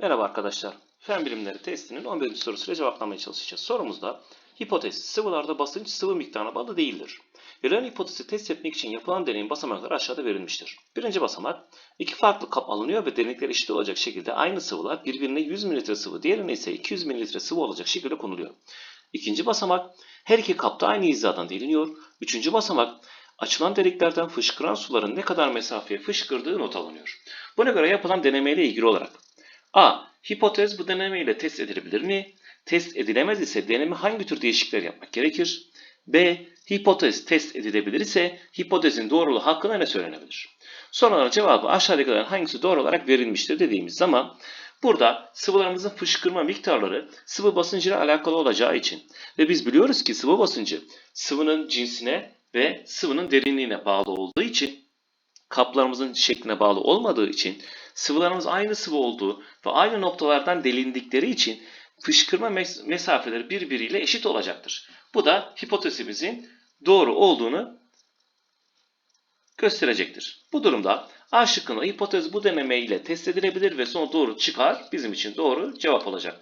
Merhaba arkadaşlar. Fen bilimleri testinin 11. sorusuyla cevaplamaya çalışacağız. Sorumuzda hipotez sıvılarda basınç sıvı miktarına bağlı değildir. Verilen hipotezi test etmek için yapılan deneyin basamakları aşağıda verilmiştir. Birinci basamak iki farklı kap alınıyor ve derinlikler eşit olacak şekilde aynı sıvılar birbirine 100 ml sıvı diğerine ise 200 ml sıvı olacak şekilde konuluyor. İkinci basamak her iki kapta aynı hizadan deliniyor. Üçüncü basamak açılan deliklerden fışkıran suların ne kadar mesafeye fışkırdığı not alınıyor. Buna göre yapılan denemeyle ilgili olarak A. Hipotez bu deneme ile test edilebilir mi? Test edilemez ise deneme hangi tür değişiklikler yapmak gerekir? B. Hipotez test edilebilir ise hipotezin doğruluğu hakkında ne söylenebilir? Soruların cevabı aşağıdakilerden hangisi doğru olarak verilmiştir dediğimiz zaman burada sıvılarımızın fışkırma miktarları sıvı basıncıyla alakalı olacağı için ve biz biliyoruz ki sıvı basıncı sıvının cinsine ve sıvının derinliğine bağlı olduğu için kaplarımızın şekline bağlı olmadığı için sıvılarımız aynı sıvı olduğu ve aynı noktalardan delindikleri için fışkırma mes- mesafeleri birbiriyle eşit olacaktır. Bu da hipotezimizin doğru olduğunu gösterecektir. Bu durumda A şıkkında hipotez bu deneme ile test edilebilir ve sonuç doğru çıkar. Bizim için doğru cevap olacak.